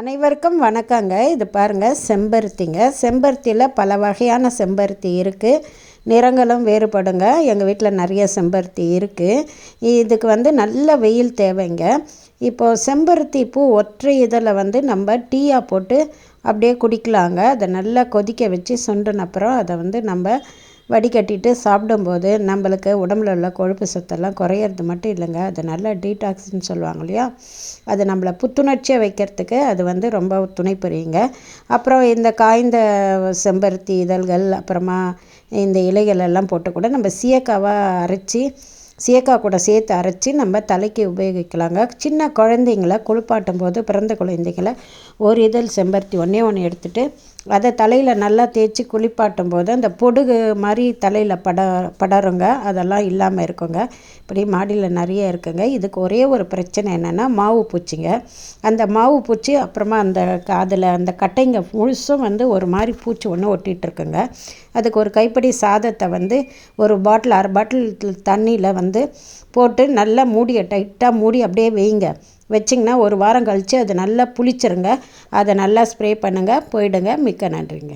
அனைவருக்கும் வணக்கங்க. இது பாருங்கள் செம்பருத்திங்க. செம்பருத்தியில் பல வகையான செம்பருத்தி இருக்குது நிறங்களும் வேறுபடுங்க. எங்கள் வீட்டில் நிறைய செம்பருத்தி இருக்குது இதுக்கு வந்து நல்ல வெயில் தேவைங்க. இப்போது செம்பருத்தி பூ ஒற்றை இதில் வந்து நம்ம டீயாக போட்டு அப்படியே குடிக்கலாங்க. அதை நல்லா கொதிக்க வச்சு சுண்டின அப்புறம் அதை வந்து நம்ம வடிகட்டிட்டு சாப்பிடும்போது நம்மளுக்கு உடம்புல உள்ள கொழுப்பு சத்தெல்லாம் குறையிறது மட்டும் இல்லைங்க. அது நல்ல டீடாக்ஸ்ன்னு சொல்லுவாங்க இல்லையா? அது நம்மளை புத்துணர்ச்சியாக வைக்கிறதுக்கு அது வந்து ரொம்ப துணை புரியுங்க அப்புறம் இந்த காய்ந்த செம்பருத்தி இதழ்கள் அப்புறமா இந்த இலைகள் எல்லாம் போட்டு கூட நம்ம சீயக்காவாக அரைச்சி சீயக்காய் கூட சேர்த்து அரைச்சி நம்ம தலைக்கு உபயோகிக்கலாங்க. சின்ன குழந்தைங்கள குளிப்பாட்டும் போது பிறந்த குழந்தைங்களை ஒரு இதழ் செம்பருத்தி ஒன்றே ஒன்று எடுத்துகிட்டு அதை தலையில் நல்லா தேய்ச்சி குளிப்பாட்டும் போது அந்த பொடுகு மாதிரி தலையில் பட படருங்க. அதெல்லாம் இல்லாமல் இருக்குங்க. இப்படி மாடியில் நிறைய இருக்குங்க. இதுக்கு ஒரே ஒரு பிரச்சனை என்னென்னா மாவு பூச்சிங்க. அந்த மாவு பூச்சி அப்புறமா அந்த அதில் அந்த கட்டைங்க முழுசும் வந்து ஒரு மாதிரி பூச்சி ஒன்று ஒட்டிகிட்டு இருக்குங்க அதுக்கு ஒரு கைப்படி சாதத்தை வந்து ஒரு பாட்டில் அரை பாட்டில் தண்ணியில் வந்து போட்டு நல்லா மூடியை டைட்டாக மூடி அப்படியே வைங்க. வச்சிங்கன்னா ஒரு வாரம் கழித்து அது நல்லா புளிச்சிருங்க. அதை நல்லா ஸ்ப்ரே பண்ணுங்கள் போயிடுங்க. மிக்க நன்றிங்க.